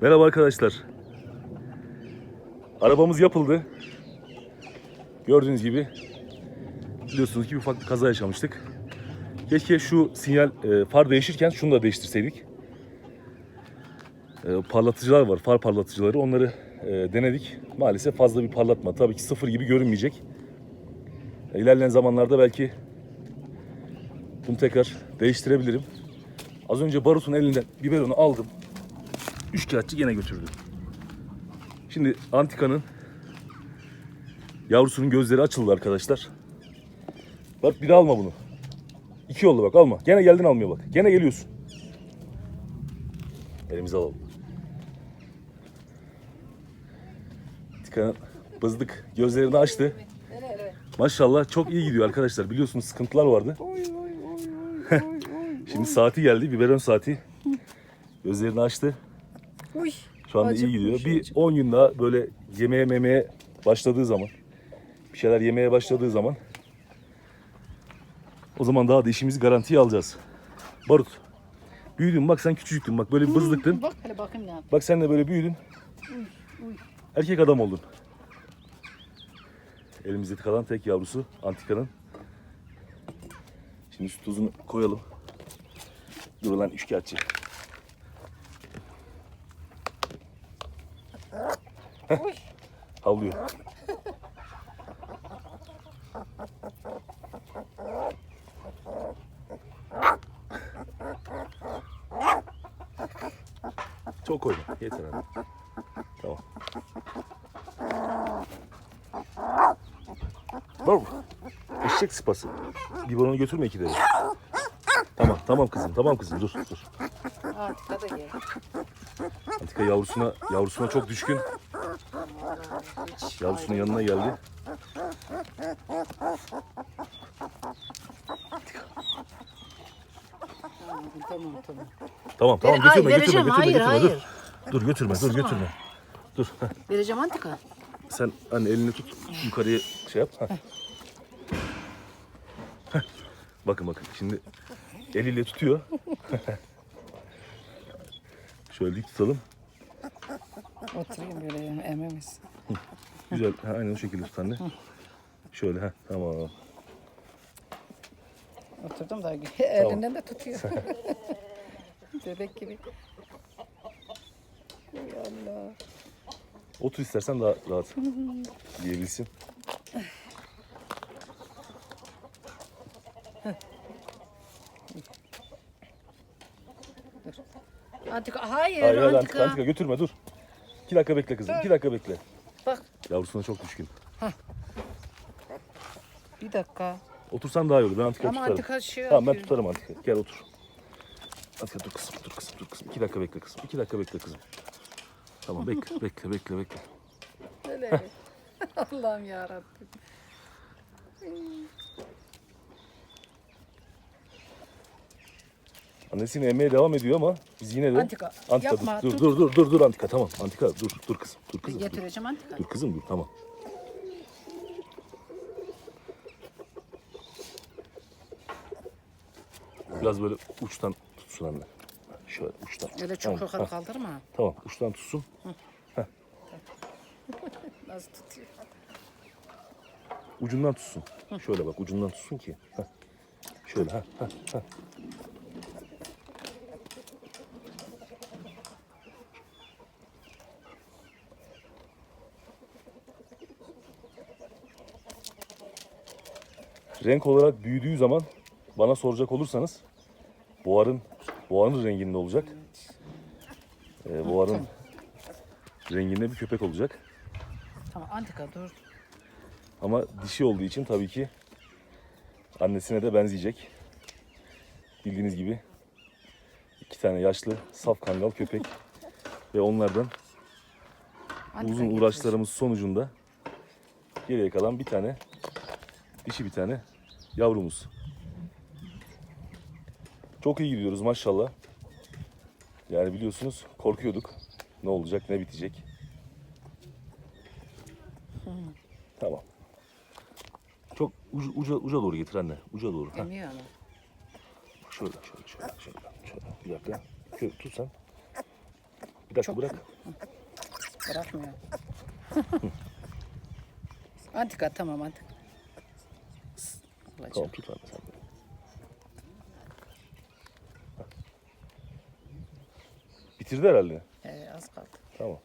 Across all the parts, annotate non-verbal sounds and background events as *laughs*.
Merhaba arkadaşlar. Arabamız yapıldı. Gördüğünüz gibi biliyorsunuz ki bir ufak bir kaza yaşamıştık. Keşke şu sinyal e, far değişirken şunu da değiştirseydik. E, parlatıcılar var, far parlatıcıları. Onları e, denedik. Maalesef fazla bir parlatma. Tabii ki sıfır gibi görünmeyecek. E, ilerleyen zamanlarda belki bunu tekrar değiştirebilirim. Az önce Barut'un elinden biberonu aldım. Üçkağıtçı gene götürdü. Şimdi Antika'nın yavrusunun gözleri açıldı arkadaşlar. Bak bir daha alma bunu. İki oldu bak alma. Gene geldin almıyor bak. Gene geliyorsun. Elimize alalım. Antika'nın bızdık gözlerini açtı. Maşallah çok iyi gidiyor arkadaşlar. Biliyorsunuz sıkıntılar vardı. *laughs* Şimdi saati geldi. Biberon saati. Gözlerini açtı. Uy. Şu anda iyi gidiyor. Bir acıkmış. 10 gün daha böyle yemeğe memeye başladığı zaman bir şeyler yemeye başladığı zaman o zaman daha da işimizi garantiye alacağız. Barut. Büyüdün bak sen küçücüktün bak böyle bir bızlıktın. Bak hele bakayım ne yap. Bak sen de böyle büyüdün. uy. Erkek adam oldun. Elimizde kalan tek yavrusu Antika'nın. Şimdi şu tuzunu koyalım. Dur lan üçkağıtçı. Uy. Havlıyor. Çok koyma. Yeter abi. Tamam. Bravo. Eşek sıpası. Bir onu götürme iki de. Tamam, tamam kızım, tamam kızım. Dur, dur. Artık da gel. Antika yavrusuna, yavrusuna çok düşkün. Yavrusunun yanına geldi. Tamam tamam tamam. Tamam. Ver- Götürme, ay, götürme, vereceğim, götürme, hayır, götürme. hayır. Dur. Dur götürme, dur Isırma. götürme. Dur. heh. Vereceğim antika. Sen anne elini tut. Yukarıya şey yap. Heh. Heh. Bakın bakın şimdi eliyle tutuyor. Şöyle dik tutalım. Oturayım böyle yani ememiz. Güzel. Ha, aynen o şekilde tut anne. Şöyle ha tamam. Oturdum da *laughs* elinden de tutuyor. *laughs* *laughs* Bebek gibi. Ey Allah. Otur istersen daha rahat yiyebilsin. Antika hayır, Hayır antika. antika, antika götürme dur. İki dakika bekle kızım. iki dakika bekle. Bak Yavrusuna çok düşkün. bir dakika. Otursan daha iyi olur. Ben antika Ama tutarım. antika şey Tamam ben yapıyor. tutarım antika. Gel otur. Antika dur kızım, dur kızım, dur kızım. İki dakika bekle kızım. İki dakika bekle kızım. Tamam bekle, *laughs* bekle, bekle, bekle. Öyle. *laughs* Allah'ım yarabbim. Annesini emmeye devam ediyor ama biz yine de... Antika, Antika yapma, dur, tut. dur, dur, dur, dur Antika tamam. Antika dur, dur kızım, dur kızım. Dur, Getireceğim antika. dur kızım dur, tamam. Biraz böyle uçtan tutsun anne. Şöyle uçtan. Öyle çok Tamam, yukarı ha, kaldırma. Tamam, uçtan tutsun. *laughs* Nasıl tutuyor? Ucundan tutsun. Şöyle bak, ucundan tutsun ki. Heh. Şöyle, ha, ha, ha. Renk olarak büyüdüğü zaman bana soracak olursanız boğarın boğanın renginde olacak. Ee, boğarın renginde bir köpek olacak. Tamam antika dur. Ama dişi olduğu için tabii ki annesine de benzeyecek. Bildiğiniz gibi iki tane yaşlı saf kangal köpek ve onlardan Antika uzun uğraşlarımız sonucunda geriye kalan bir tane dişi bir tane yavrumuz. Çok iyi gidiyoruz maşallah. Yani biliyorsunuz korkuyorduk. Ne olacak, ne bitecek. Tamam. Çok uca, uca, uca doğru getir anne. Uca doğru. Heh. Emiyor ama. Şöyle, şöyle, şöyle, şöyle, şöyle. Bir dakika. Şöyle tut sen. Bir dakika Çok- bırak. Bırakmıyor. *laughs* antika tamam antika. Tamam Olacak. tut abi sen. Bitirdi herhalde. Ee, az kaldı. Tamam.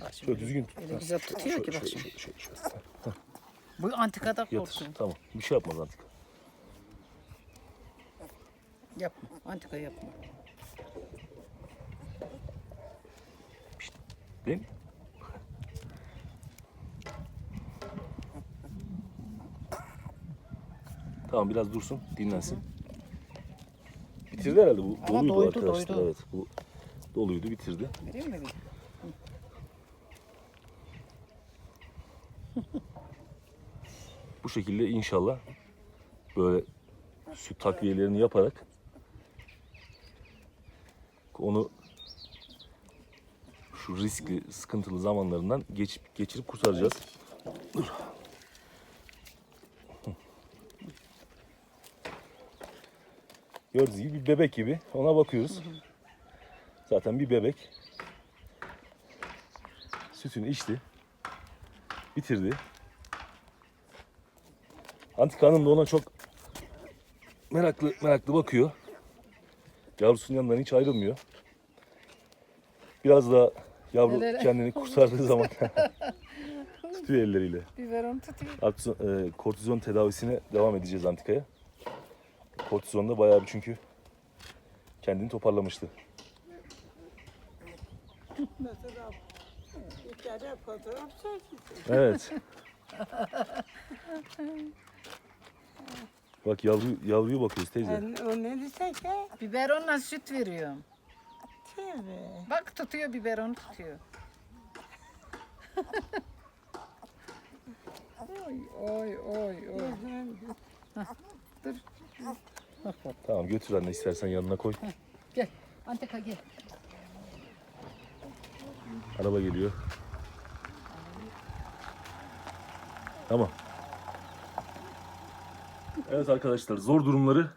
Bak şimdi. Şöyle düzgün tut. Öyle Ha. güzel tutuyor ki bak Şöyle, şimdi. şöyle, şöyle, şöyle. Bu antikada Yatır. korksun. Tamam. Bir şey yapmaz artık. Yapma. Antika yapma. Değil mi? Tamam biraz dursun, dinlensin. Bitirdi herhalde bu. Ama doluydu doydu, arkadaşlar. doydu. Evet, bu doluydu, bitirdi. Vereyim mi bir? Bu şekilde inşallah böyle süt takviyelerini yaparak onu şu riskli, sıkıntılı zamanlarından geçip geçirip kurtaracağız. Dur. Gördüğünüz gibi bir bebek gibi ona bakıyoruz. Zaten bir bebek. Sütünü içti. Bitirdi. Antika Hanım da ona çok meraklı meraklı bakıyor. Yavrusunun yanından hiç ayrılmıyor. Biraz daha yavru Elleri- kendini kurtardığı zaman *laughs* tutuyor elleriyle. Biberon tutuyor. Artı, e, kortizon tedavisine devam edeceğiz Antika'ya. Kortizon da bayağı bir çünkü kendini toparlamıştı. Mesela bir kere fotoğraf çekti. Evet. *laughs* Bak yavru yavruya bakıyoruz teyze. Yani o ne dese ki? Biberonla süt veriyorum. Tabii. Bak tutuyor biberon tutuyor. *laughs* oy oy oy oy. Dur. Tamam götür anne istersen yanına koy. Gel. Antika gel. Araba geliyor. Tamam. Evet arkadaşlar zor durumları,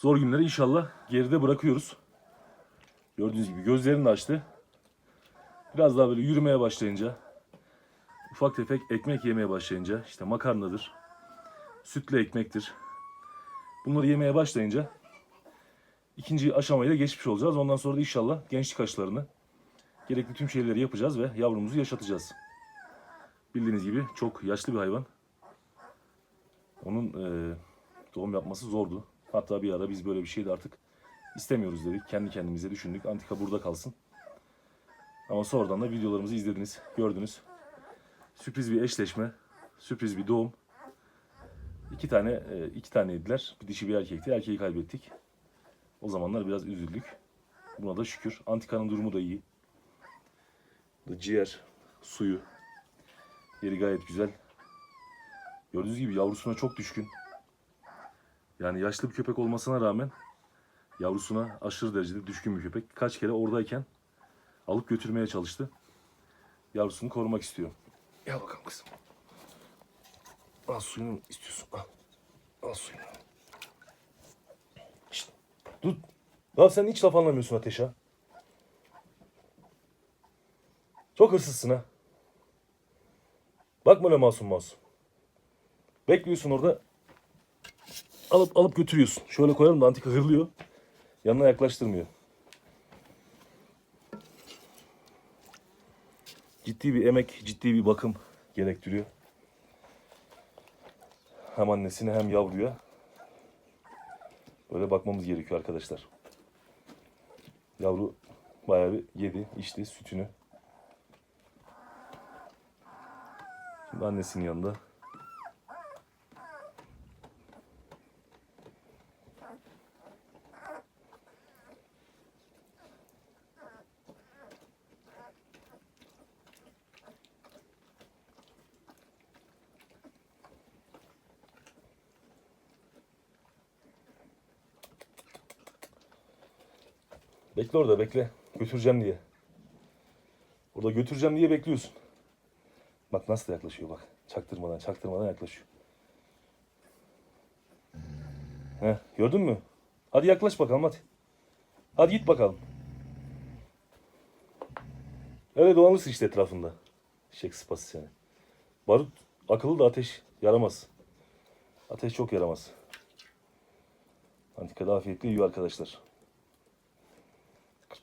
zor günleri inşallah geride bırakıyoruz. Gördüğünüz gibi gözlerini de açtı. Biraz daha böyle yürümeye başlayınca, ufak tefek ekmek yemeye başlayınca, işte makarnadır, sütlü ekmektir. Bunları yemeye başlayınca ikinci aşamaya da geçmiş olacağız. Ondan sonra da inşallah gençlik aşılarını, gerekli tüm şeyleri yapacağız ve yavrumuzu yaşatacağız. Bildiğiniz gibi çok yaşlı bir hayvan. Onun e, doğum yapması zordu. Hatta bir ara biz böyle bir şey de artık istemiyoruz dedik. Kendi kendimize düşündük. Antika burada kalsın. Ama sonradan da videolarımızı izlediniz, gördünüz. Sürpriz bir eşleşme, sürpriz bir doğum. İki tane, e, iki taneydiler. Bir dişi bir erkekti. Erkeği kaybettik. O zamanlar biraz üzüldük. Buna da şükür. Antika'nın durumu da iyi. Bu ciğer, suyu. Yeri gayet güzel. Gördüğünüz gibi yavrusuna çok düşkün. Yani yaşlı bir köpek olmasına rağmen yavrusuna aşırı derecede düşkün bir köpek. Kaç kere oradayken alıp götürmeye çalıştı. Yavrusunu korumak istiyor. Gel bakalım kızım. Al suyunu istiyorsun. Al. Al suyunu. Şşt. Dur. Ya sen hiç laf anlamıyorsun Ateş ha. Çok hırsızsın ha. Bakma öyle masum masum. Bekliyorsun orada. Alıp alıp götürüyorsun. Şöyle koyalım da antika hırlıyor. Yanına yaklaştırmıyor. Ciddi bir emek, ciddi bir bakım gerektiriyor. Hem annesine hem yavruya. Böyle bakmamız gerekiyor arkadaşlar. Yavru bayağı bir yedi, içti sütünü. Şimdi annesinin yanında. Bekle orada bekle. Götüreceğim diye. Orada götüreceğim diye bekliyorsun. Bak nasıl yaklaşıyor bak. Çaktırmadan çaktırmadan yaklaşıyor. Heh, gördün mü? Hadi yaklaş bakalım hadi. Hadi git bakalım. Öyle dolanırsın işte etrafında. Eşek sıpası seni. Barut akıllı da ateş yaramaz. Ateş çok yaramaz. Antikada afiyetle yiyor arkadaşlar.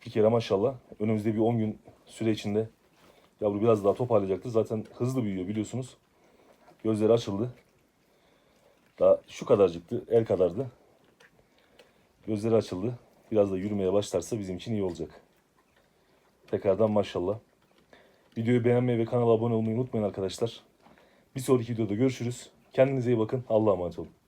41 kere maşallah. Önümüzde bir 10 gün süre içinde yavru biraz daha toparlayacaktır. Zaten hızlı büyüyor biliyorsunuz. Gözleri açıldı. Daha şu kadarcıktı, el kadardı. Gözleri açıldı. Biraz da yürümeye başlarsa bizim için iyi olacak. Tekrardan maşallah. Videoyu beğenmeyi ve kanala abone olmayı unutmayın arkadaşlar. Bir sonraki videoda görüşürüz. Kendinize iyi bakın. Allah'a emanet olun.